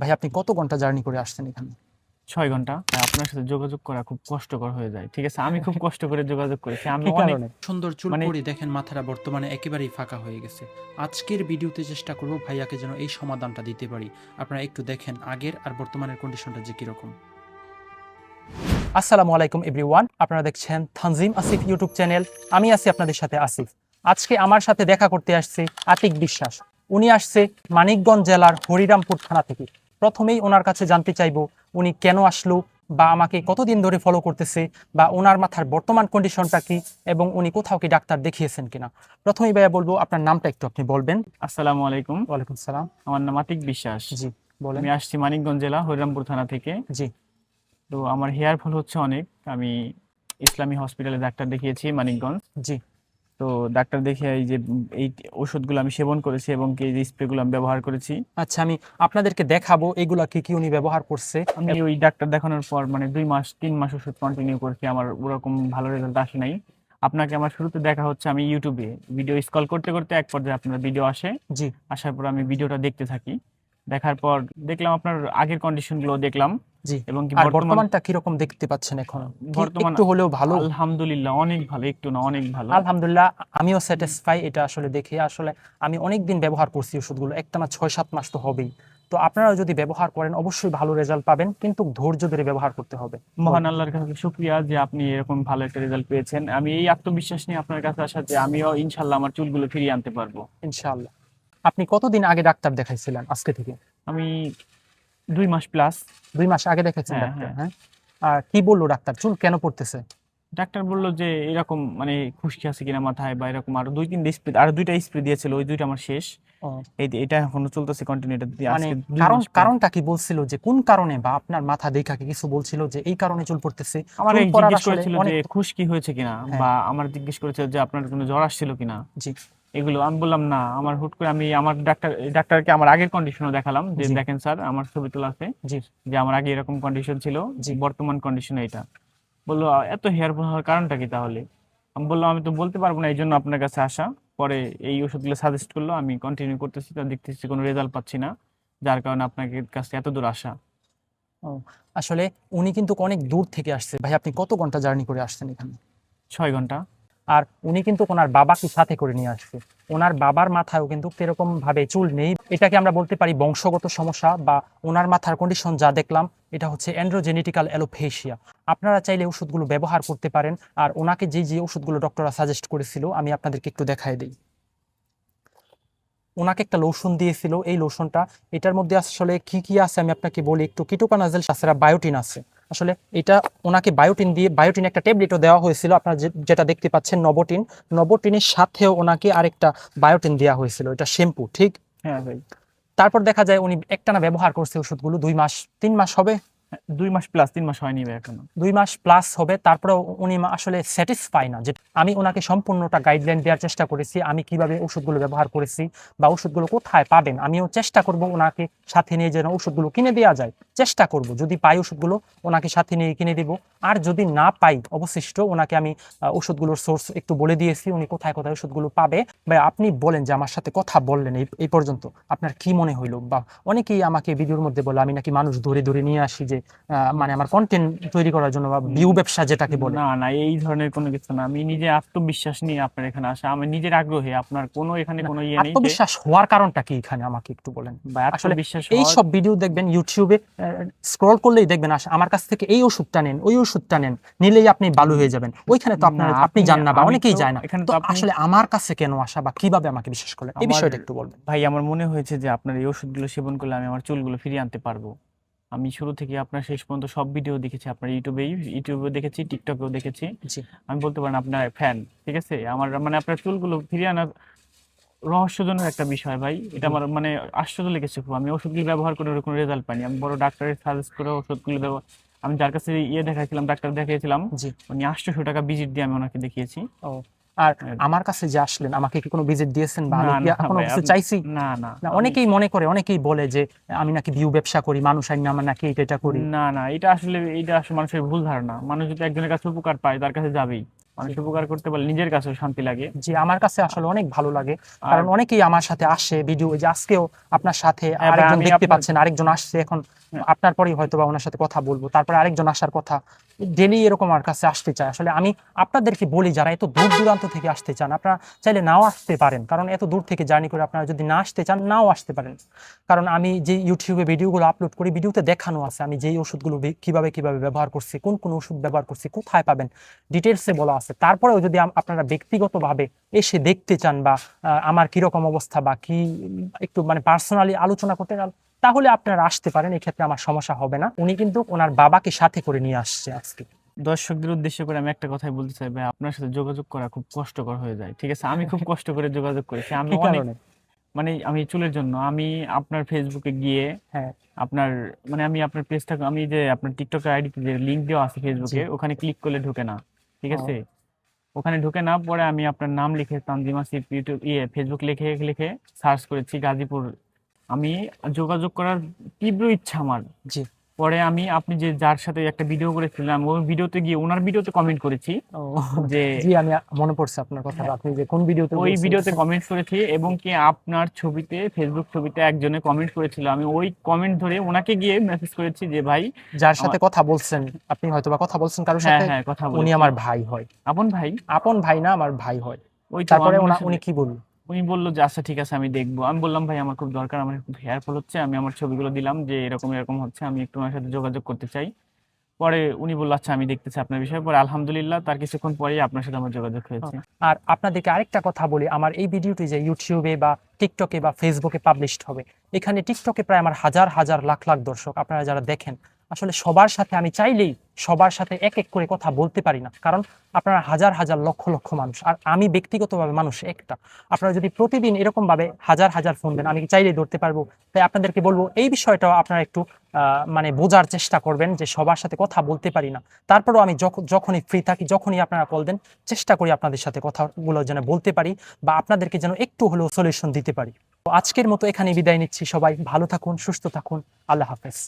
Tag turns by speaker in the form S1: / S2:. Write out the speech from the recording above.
S1: ভাই আপনি কত ঘণ্টা জার্নি করে আসছেন এখানে?
S2: ছয় ঘণ্টা। আপনার সাথে যোগাযোগ করা খুব কষ্টকর হয়ে যায় ঠিক আছে? আমি খুব কষ্ট করে যোগাযোগ করেছি। আমি অনেক
S3: সুন্দর চুল
S2: মানে-
S3: পরি দেখেন মাথাটা বর্তমানে একেবারেই ফাঁকা হয়ে গেছে। আজকের ভিডিওতে চেষ্টা করব ভাইয়াকে যেন এই সমাধানটা দিতে পারি। আপনারা একটু দেখেন আগের আর বর্তমানের কন্ডিশনটা যে কীরকম।
S1: আসসালামু আলাইকুম এভরিওয়ান আপনারা দেখছেন থানজিম আসিফ ইউটিউব চ্যানেল। আমি আছি আপনাদের সাথে আসিফ। আজকে আমার সাথে দেখা করতে আসছে আতিক বিশ্বাস। উনি আসছে মানিকগঞ্জ জেলার হরিরামপুর থানা থেকে। প্রথমেই ওনার কাছে জানতে চাইব উনি কেন আসলো বা আমাকে কতদিন ধরে ফলো করতেছে বা ওনার মাথার বর্তমান কন্ডিশনটা কি এবং উনি কোথাও কি ডাক্তার দেখিয়েছেন কিনা। প্রথমেই ভাইয়া বলব আপনার নামটা একটু আপনি বলবেন।
S2: আসসালামু আলাইকুম।
S1: ওয়ালাইকুম সালাম।
S2: আমার নাম আতিক বিশ্বাস।
S1: জি বলেন।
S2: আমি আসছি মানিকগঞ্জ জেলা হরিরামপুর থানা থেকে।
S1: জি।
S2: তো আমার হেয়ার ফল হচ্ছে অনেক। আমি ইসলামী হসপিটালে ডাক্তার দেখিয়েছি মানিকগঞ্জ।
S1: জি।
S2: তো ডাক্তার দেখে এই যে এই ওষুধগুলো আমি সেবন করেছি এবং কি এই যে স্প্রেগুলো আমি ব্যবহার করেছি।
S1: আচ্ছা আমি আপনাদেরকে দেখাবো এগুলা কি কি উনি ব্যবহার করছে।
S2: আমি ওই ডাক্তার দেখানোর পর মানে দুই মাস তিন মাস ওষুধ কন্টিনিউ করেছি আমার ওরকম ভালো রেজাল্ট আসে নাই। আপনাকে আমার শুরুতে দেখা হচ্ছে আমি ইউটিউবে ভিডিও স্কল করতে করতে এক পর্যায়ে আপনার ভিডিও আসে।
S1: জি।
S2: আসার পর আমি ভিডিওটা দেখতে থাকি। দেখার পর দেখলাম আপনার আগের কন্ডিশনগুলো দেখলাম।
S1: জি।
S2: এবং কি
S1: আর বর্তমানটা কীরকম দেখতে পাচ্ছেন এখন?
S2: বর্তমান
S1: একটু হলেও ভালো?
S2: আলহামদুলিল্লাহ অনেক ভালো একটু না অনেক ভালো।
S1: আলহামদুলিল্লাহ আমিও স্যাটিসফাই এটা আসলে দেখে। আসলে আমি অনেক দিন ব্যবহার করছি ওষুধগুলো একটা না ছয় সাত মাস তো হবেই। তো আপনারা যদি ব্যবহার করেন অবশ্যই ভালো রেজাল্ট পাবেন কিন্তু ধৈর্য ধরে ব্যবহার করতে হবে।
S2: মহান আল্লাহর কাছে শুক্রিয়া যে আপনি এরকম ভালো একটা রেজাল্ট পেয়েছেন। আমি এই আত্মবিশ্বাস নিয়ে আপনার কাছে আসা যে আমিও ইনশাল্লাহ আমার চুলগুলো ফিরিয়ে আনতে পারব।
S1: ইনশাআল্লাহ আপনি কতদিন আগে ডাক্তার দেখাইছিলেন আজকে থেকে?
S2: আমি দুই মাস প্লাস
S1: দুই মাস আগে দেখাইছেন
S2: হ্যাঁ,
S1: ডাক্তার
S2: হ্যাঁ।
S1: হ্যাঁ? আর কি বলল ডাক্তার? চুল কেন পড়তেছে?
S2: ডাক্তার বলল যে এরকম মানে খুশকি আছে কিনা মাথায় বা এরকম আরও দুই তিনটা স্প্রে আর দুইটা স্প্রে দিয়েছিল ওই দুইটা আমার শেষ। এই এটা এখনও চলতেছে কন্টিনিউ এটা দিয়ে
S1: মানে কারণ কারণটা কি বলছিল যে কোন কারণে বা আপনার মাথা দেখা কি কিছু বলছিল যে এই কারণে চুল পড়তেছে?
S2: আমার জিজ্ঞেস করেছিল যে খুশকি হয়েছে কিনা
S1: হ্যাঁ।
S2: বা আমার জিজ্ঞেস করেছিল যে আপনার কোনো জ্বর আসছিল কিনা।
S1: জি।
S2: এগুলো আমি বললাম না আমার হুট করে আমি আমার ডাক্তার ডাক্তারকে আমার আগের কন্ডিশনও দেখালাম। যে দেখেন স্যার আমার ছবি তোলা আছে।
S1: জি।
S2: যে আমার আগে এরকম কন্ডিশন ছিল। বর্তমান কন্ডিশন এটা বলল এত হেয়ার ফল হওয়ার কারণটা কি তাহলে? আমি বললাম আমি তো বলতে পারব না এই জন্য আপনার কাছে আসা। পরে এই ওষুধগুলো সাজেস্ট করল আমি কন্টিনিউ করতেছি তো দেখতেছি কোনো রেজাল্ট পাচ্ছি না। যার কারণে আপনাকে কাছে এত দূর আসা।
S1: আসলে উনি কিন্তু অনেক দূর থেকে আসছে। ভাই আপনি কত ঘণ্টা জার্নি করে আসছেন এখানে?
S2: ছয় ঘণ্টা।
S1: আর উনি কিন্তু ওনার বাবাকে সাথে করে নিয়ে আসছে। ওনার বাবার মাথায়ও কিন্তু ভাবে চুল নেই। এটাকে আমরা বলতে পারি বংশগত সমস্যা বা ওনার মাথার কন্ডিশন যা দেখলাম, এটা হচ্ছে অ্যান্ড্রোজেনেটিক্যাল অ্যালোফেশিয়া আপনারা চাইলে ওষুধগুলো ব্যবহার করতে পারেন। আর ওনাকে যে যে ওষুধগুলো ডক্টররা সাজেস্ট করেছিল, আমি আপনাদেরকে একটু দেখাই দিই। ওনাকে একটা লোশন দিয়েছিল। এই লোশনটা এটার মধ্যে আসলে কি কি আছে আমি আপনাকে বলি। একটু কিটোকানাজেল তাছাড়া বায়োটিন আছে। আসলে এটা ওনাকে বায়োটিন দিয়ে বায়োটিন একটা ট্যাবলেটও দেওয়া হয়েছিল আপনারা যেটা দেখতে পাচ্ছেন নবটিন নবটিনের সাথেও ওনাকে আরেকটা বায়োটিন দেওয়া হয়েছিল এটা শ্যাম্পু ঠিক?
S2: হ্যাঁ ভাই।
S1: তারপর দেখা যায় উনি একটানা ব্যবহার করছে ওষুধগুলো দুই মাস তিন মাস হবে
S2: দুই মাস প্লাস তিন মাস হয়নি এখনও।
S1: দুই মাস প্লাস হবে তারপরে উনি আসলে স্যাটিসফাই না যে আমি ওনাকে সম্পূর্ণটা গাইডলাইন দেওয়ার চেষ্টা করেছি, আমি কীভাবে ওষুধগুলো ব্যবহার করেছি বা ওষুধগুলো কোথায় পাবেন, আমিও চেষ্টা করব ওনাকে সাথে নিয়ে যেন ওষুধগুলো কিনে দেওয়া যায়। চেষ্টা করব, যদি পাই ওষুধগুলো ওনাকে সাথে নিয়ে কিনে দেব। আর যদি না পাই, অবশিষ্ট ওনাকে আমি ওষুধগুলোর সোর্স একটু বলে দিয়েছি, উনি কোথায় কোথায় ওষুধগুলো পাবে। বা আপনি বলেন যে আমার সাথে কথা বললেন এই এই পর্যন্ত। আপনার কি মনে হইল? বা অনেকেই আমাকে ভিডিওর মধ্যে বলে, আমি নাকি মানুষ ধরে ধরে নিয়ে আসি যে আহ, মানে আমার কন্টেন্ট তৈরি করার জন্য বা ভিউ ব্যবসা যেটাকে বলে।
S2: না না এই ধরনের কোনো কিছু না। আমি নিজে আত্মবিশ্বাস নিয়ে আপনার এখানে আসা আমি নিজের আগ্রহে আপনার কোনো এখানে কোনো ইয়ে নেই
S1: আত্মবিশ্বাস হওয়ার কারণটা কি এখানে আমাকে একটু বলেন?
S2: বা
S1: আসলে
S2: আত্মবিশ্বাস
S1: এই সব ভিডিও দেখবেন ইউটিউবে স্ক্রল করলেই দেখবেন আস- আমার কাছ থেকে এই ওষুধটা নেন ওই ওষুধটা নেন নিলেই আপনি ভালো হয়ে যাবেন। ওইখানে তো আপনার আপনি যান না বা অনেকেই যায় না।
S2: এখানে
S1: তো আসলে আমার কাছে কেন আসা বা কীভাবে আমাকে বিশ্বাস করলেন? এই বিষয়টা একটু বলবেন।
S2: ভাই আমার মনে হয়েছে যে আপনার এই ওষুধগুলো সেবন করলে আমি আমার চুলগুলো ফিরিয়ে আনতে পারব। আমি শুরু থেকে আপনার শেষ পর্যন্ত সব ভিডিও দেখেছি আপনার ইউটিউবে ইউটিউবেও দেখেছি টিকটকেও দেখেছি। আমি বলতে পারেন আপনার ফ্যান ঠিক আছে? আমার মানে আপনার চুলগুলো ফিরিয়ে আনার রহস্যজনক একটা বিষয় ভাই। এটা আমার মানে আশ্চর্য লেগেছে খুব। আমি ওষুধগুলো ব্যবহার করে ওর কোনো রেজাল্ট পাইনি। আমি বড় ডাক্তারের সাজেস্ট করে ওষুধগুলো ব্যবহার আমি যার কাছে ইয়ে দেখাইছিলাম ডাক্তার দেখিয়েছিলাম উনি আটশোশো টাকা ভিজিট দিয়ে আমি ওনাকে দেখিয়েছি।
S1: ও। আর
S2: হ্যাঁ।
S1: আমার কাছে যে আসলেন আমাকে কি কোনো ভিজিট দিয়েছেন বা আমি
S2: না,
S1: কি
S2: না
S1: এখনও
S2: ভাই,
S1: কিছু চাইছি?
S2: না না
S1: অনেকেই মনে করে অনেকেই বলে যে আমি নাকি ভিউ ব্যবসা করি মানুষ আইন আমার নাকি এটা এটা করি।
S2: না না এটা আসলে এটা আসলে মানুষের ভুল ধারণা। মানুষ যদি একজনের কাছে উপকার পায় তার কাছে যাবেই। মানুষের উপকার করতে পারলে নিজের কাছেও শান্তি লাগে।
S1: জি আমার কাছে আসলে অনেক ভালো লাগে। কারণ অনেকেই আমার সাথে আসে ভিডিও যে আজকেও আপনার সাথে
S2: হ্যাঁ
S1: আরেকজন দেখতে পাচ্ছেন আরেকজন আসছে এখন
S2: হ্যাঁ।
S1: আপনার পরেই হয়তো বা ওনার সাথে কথা বলব তারপরে আরেকজন আসার কথা ডেলি এরকম আমার কাছে আসতে চায়। আসলে আমি আপনাদেরকে বলি, যারা এত দূর দূরান্ত থেকে আসতে চান, আপনারা চাইলে নাও আসতে পারেন। কারণ এত দূর থেকে জার্নি করে আপনারা যদি না আসতে চান, নাও আসতে পারেন। কারণ আমি যে ইউটিউবে ভিডিওগুলো আপলোড করি, ভিডিওতে দেখানো আছে আমি যেই ওষুধগুলো কীভাবে কীভাবে ব্যবহার করছি, কোন কোন ওষুধ ব্যবহার করছি, কোথায় পাবেন ডিটেলসে বলা আছে। তারপরেও যদি আপনারা ব্যক্তিগতভাবে এসে দেখতে চান বা আমার কীরকম অবস্থা বা কি, একটু মানে পার্সোনালি আলোচনা করতে তাহলে আপনারা আসতে পারেন এই ক্ষেত্রে আমার সমস্যা হবে না। উনি কিন্তু ওনার বাবাকে সাথে করে নিয়ে আসছে আজকে।
S2: দর্শকদের উদ্দেশ্য করে আমি একটা কথাই বলতে চাই ভাই আপনার সাথে যোগাযোগ করা খুব কষ্টকর হয়ে যায় ঠিক আছে? আমি খুব কষ্ট করে যোগাযোগ করেছি। আমি অনেক মানে আমি চুলের জন্য আমি আপনার ফেসবুকে গিয়ে
S1: হ্যাঁ।
S2: আপনার মানে আমি আপনার পেজটা আমি যে আপনার টিকটক আইডি যে লিংক দেওয়া আছে ফেসবুকে ওখানে ক্লিক করলে ঢোকে না ঠিক আছে? ওখানে ঢুকে না পরে আমি আপনার নাম লিখে তানজিম আসিফ ইউটিউব ইয়ে ফেসবুক লিখে লিখে সার্চ করেছি গাজীপুর আমি যোগাযোগ করার তীব্র ইচ্ছা আমার।
S1: জি।
S2: পরে আমি আপনি যে যার সাথে একটা ভিডিও করেছিলাম ওই ভিডিওতে গিয়ে ওনার ভিডিওতে কমেন্ট করেছি যে
S1: জি আমি মনে পড়ছে আপনার কথা আপনি যে কোন ভিডিওতে
S2: ওই ভিডিওতে কমেন্ট করেছি এবং কি আপনার ছবিতে ফেসবুক ছবিতে একজনে কমেন্ট করেছিল। আমি ওই কমেন্ট ধরে ওনাকে গিয়ে মেসেজ করেছি যে ভাই
S1: যার সাথে কথা বলছেন আপনি হয়তো বা কথা বলছেন কারোর
S2: হ্যাঁ
S1: সাথে
S2: হ্যাঁ কথা
S1: উনি আমার ভাই হয়।
S2: আপন ভাই?
S1: আপন ভাই না আমার ভাই হয়।
S2: ওই
S1: তারপরে উনি কি বলল?
S2: উনি বলল যে আচ্ছা ঠিক আছে, আমি দেখব। আমি বললাম, ভাই, আমার খুব দরকার, আমার খুব হেয়ার ফল হচ্ছে, আমি আমার ছবিগুলো দিলাম, যে এরকম এরকম হচ্ছে, আমি একটু ওনার সাথে যোগাযোগ করতে চাই। পরে উনি বলল আচ্ছা আমি দেখতেছি আপনার বিষয়ে। পরে আলহামদুলিল্লাহ, তার কিছুক্ষণ পরেই আপনার সাথে আমার যোগাযোগ হয়েছে।
S1: আর আপনাদেরকে আরেকটা কথা বলি, আমার এই ভিডিওটি যে ইউটিউবে বা টিকটকে বা ফেসবুকে পাবলিশড হবে, এখানে টিকটকে প্রায় আমার হাজার হাজার, লাখ লাখ দর্শক, আপনারা যারা দেখেন আসলে সবার সাথে আমি চাইলেই সবার সাথে এক এক করে কথা বলতে পারি না। কারণ আপনারা হাজার হাজার লক্ষ লক্ষ মানুষ, আর আমি ব্যক্তিগতভাবে মানুষ একটা। আপনারা যদি প্রতিদিন এরকম ভাবে হাজার হাজার ফোন দেন, আমি চাইলেই ধরতে পারব। তাই আপনাদেরকে বলব, এই বিষয়টাও আপনারা একটু মানে বোঝার চেষ্টা করবেন যে সবার সাথে কথা বলতে পারি না। তারপরেও আমি যখনই ফ্রি থাকি, যখনই আপনারা কল দেন, চেষ্টা করি আপনাদের সাথে কথাগুলো যেন বলতে পারি বা আপনাদেরকে যেন একটু হলেও সলিউশন দিতে পারি। তো আজকের মতো এখানে বিদায় নিচ্ছি সবাই। ভালো থাকুন, সুস্থ থাকুন। আল্লাহ হাফেজ।